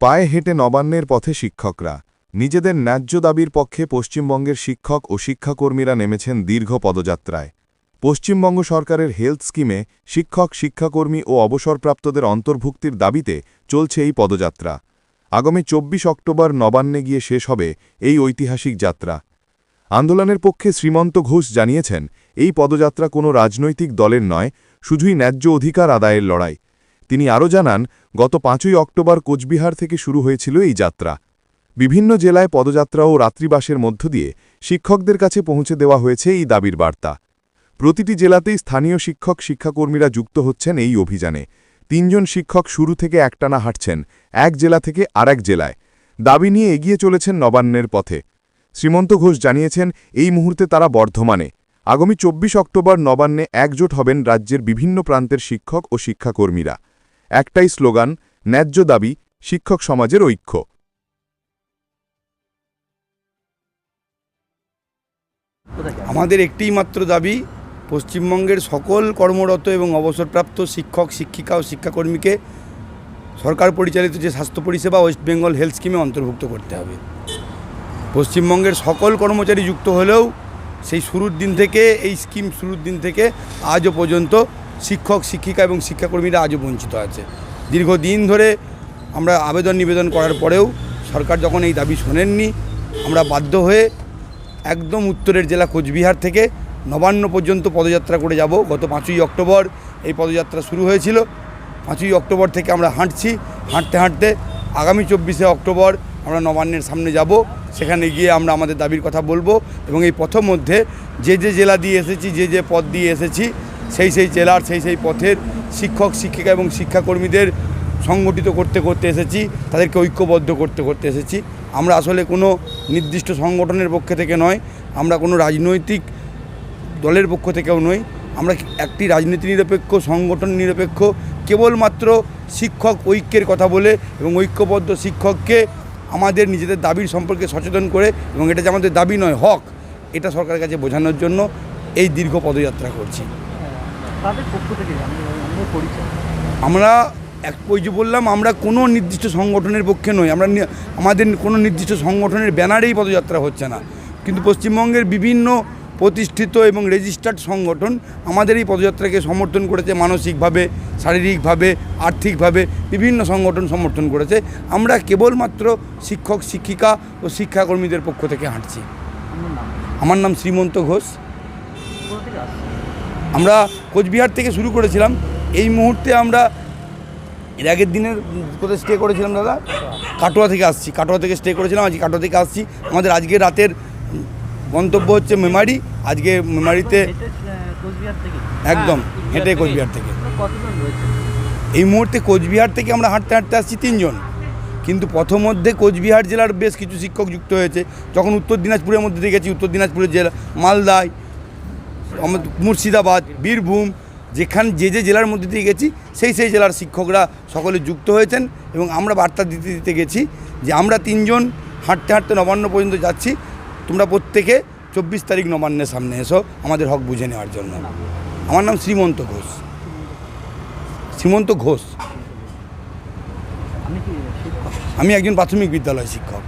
পায়ে হেঁটে নবান্নের পথে শিক্ষকরা। নিজেদের ন্যায্য দাবির পক্ষে পশ্চিমবঙ্গের শিক্ষক ও শিক্ষাকর্মীরা নেমেছেন দীর্ঘ পদযাত্রায়। পশ্চিমবঙ্গ সরকারের হেলথ স্কিমে শিক্ষক, শিক্ষাকর্মী ও অবসরপ্রাপ্তদের অন্তর্ভুক্তির দাবিতে চলছে এই পদযাত্রা। আগামী চব্বিশ অক্টোবর নবান্নে গিয়ে শেষ হবে এই ঐতিহাসিক যাত্রা। আন্দোলনের পক্ষে শ্রীমন্ত ঘোষ জানিয়েছেন, এই পদযাত্রা কোনো রাজনৈতিক দলের নয়, শুধুই ন্যায্য অধিকার আদায়ের লড়াই। তিনি আরও জানান, গত পাঁচই অক্টোবর কোচবিহার থেকে শুরু হয়েছিল এই যাত্রা। বিভিন্ন জেলায় পদযাত্রা ও রাত্রিবাসের মধ্য দিয়ে শিক্ষকদের কাছে পৌঁছে দেওয়া হয়েছে এই দাবির বার্তা। প্রতিটি জেলাতেই স্থানীয় শিক্ষক শিক্ষাকর্মীরা যুক্ত হচ্ছেন এই অভিযানে। তিনজন শিক্ষক শুরু থেকে একটানা হাঁটছেন, এক জেলা থেকে আরেক জেলায়। দাবি নিয়ে এগিয়ে চলেছেন নবান্নের পথে। শ্রীমন্ত ঘোষ জানিয়েছেন, এই মুহূর্তে তারা বর্ধমানে। আগামী চব্বিশ অক্টোবর নবান্নে একজোট হবেন রাজ্যের বিভিন্ন প্রান্তের শিক্ষক ও শিক্ষাকর্মীরা। একটাই স্লোগান, ন্যায্য দাবি, শিক্ষক সমাজের ঐক্য। আমাদের একটিই মাত্র দাবি, পশ্চিমবঙ্গের সকল কর্মরত এবং অবসরপ্রাপ্ত শিক্ষক, শিক্ষিকা ও শিক্ষাকর্মীকে সরকার পরিচালিত যে স্বাস্থ্য পরিষেবা ওয়েস্ট বেঙ্গল হেলথ স্কিমে অন্তর্ভুক্ত করতে হবে। পশ্চিমবঙ্গের সকল কর্মচারী যুক্ত হলেও সেই শুরুর দিন থেকে, এই স্কিম শুরুর দিন থেকে আজও পর্যন্ত শিক্ষক, শিক্ষিকা এবং শিক্ষাকর্মীরা আজও বঞ্চিত আছে। দীর্ঘদিন ধরে আমরা আবেদন নিবেদন করার পরেও সরকার যখন এই দাবি শোনেননি, আমরা বাধ্য হয়ে একদম উত্তরের জেলা কোচবিহার থেকে নবান্ন পর্যন্ত পদযাত্রা করে যাব। গত পাঁচই অক্টোবর এই পদযাত্রা শুরু হয়েছিল। পাঁচই অক্টোবর থেকে আমরা হাঁটছি। হাঁটতে হাঁটতে আগামী চব্বিশে অক্টোবর আমরা নবান্নের সামনে যাব। সেখানে গিয়ে আমরা আমাদের দাবির কথা বলব এবং এই পথের মধ্যে যে যে জেলা দিয়ে এসেছি, যে যে পদ দিয়ে এসেছি সেই সেই জেলার সেই সেই পথের শিক্ষক, শিক্ষিকা এবং শিক্ষাকর্মীদের সংগঠিত করতে করতে এসেছি, তাদেরকে ঐক্যবদ্ধ করতে করতে এসেছি। আমরা আসলে কোনো নির্দিষ্ট সংগঠনের পক্ষে থেকে নয়, আমরা কোনো রাজনৈতিক দলের পক্ষ থেকেও নই। আমরা একটি রাজনীতি নিরপেক্ষ, সংগঠন নিরপেক্ষ, কেবলমাত্র শিক্ষক ঐক্যের কথা বলে এবং ঐক্যবদ্ধ শিক্ষককে আমাদের নিজেদের দাবির সম্পর্কে সচেতন করে এবং এটা যে আমাদের দাবি নয়, হক, এটা সরকারের কাছে বোঝানোর জন্য এই দীর্ঘ পদযাত্রা করছি। তাদের পক্ষ থেকে আমি পরিচয়। আমরা এক ওই যে বললাম আমরা কোনো নির্দিষ্ট সংগঠনের পক্ষে নই। আমরা আমাদের কোনো নির্দিষ্ট সংগঠনের ব্যানারেই পদযাত্রা হচ্ছে না। কিন্তু পশ্চিমবঙ্গের বিভিন্ন প্রতিষ্ঠিত এবং রেজিস্টার্ড সংগঠন আমাদের এই পদযাত্রাকে সমর্থন করেছে মানসিকভাবে শারীরিকভাবে আর্থিকভাবে বিভিন্ন সংগঠন সমর্থন করেছে। আমরা কেবলমাত্র শিক্ষক শিক্ষিকা ও শিক্ষাকর্মীদের পক্ষ থেকে হাঁটছি। আমার নাম শ্রীমন্ত ঘোষ। আমরা কোচবিহার থেকে শুরু করেছিলাম। এই মুহূর্তে আমরা এর আগের দিনের কোথায় স্টে করেছিলাম দাদা? কাটোয়া থেকে আসছি। কাটোয়া থেকে স্টে করেছিলাম আজকে কাটোয়া থেকে আসছি। আমাদের আজকে রাতের গন্তব্য হচ্ছে মেমারি। আজকে মেমারিতে কোচবিহার থেকে। একদম হ্যাঁ, হেঁটে কোচবিহার থেকে। রয়েছে এই মুহূর্তে কোচবিহার থেকে আমরা হাঁটতে হাঁটতে আসছি তিনজন। কিন্তু প্রথমধ্যে কোচবিহার জেলার বেশ কিছু শিক্ষক যুক্ত হয়েছে। যখন উত্তর দিনাজপুরের মধ্যে দিয়ে গেছি উত্তর দিনাজপুরের জেলা মালদায় আমাদের মুর্শিদাবাদ, বীরভূম, যেখান যে যে জেলার মধ্যে দিয়ে গেছি, সেই সেই জেলার শিক্ষকরা সকলে যুক্ত হয়েছেন এবং আমরা বার্তা দিতে দিতে গেছি যে আমরা তিনজন হাঁটতে হাঁটতে নবান্ন পর্যন্ত যাচ্ছি। তোমরা প্রত্যেকে চব্বিশ তারিখ নবান্নের সামনে এসো, আমাদের হক বুঝে নেওয়ার জন্য। আমার নাম শ্রীমন্ত ঘোষ। শ্রীমন্ত ঘোষ। আমি একজন প্রাথমিক বিদ্যালয় শিক্ষক।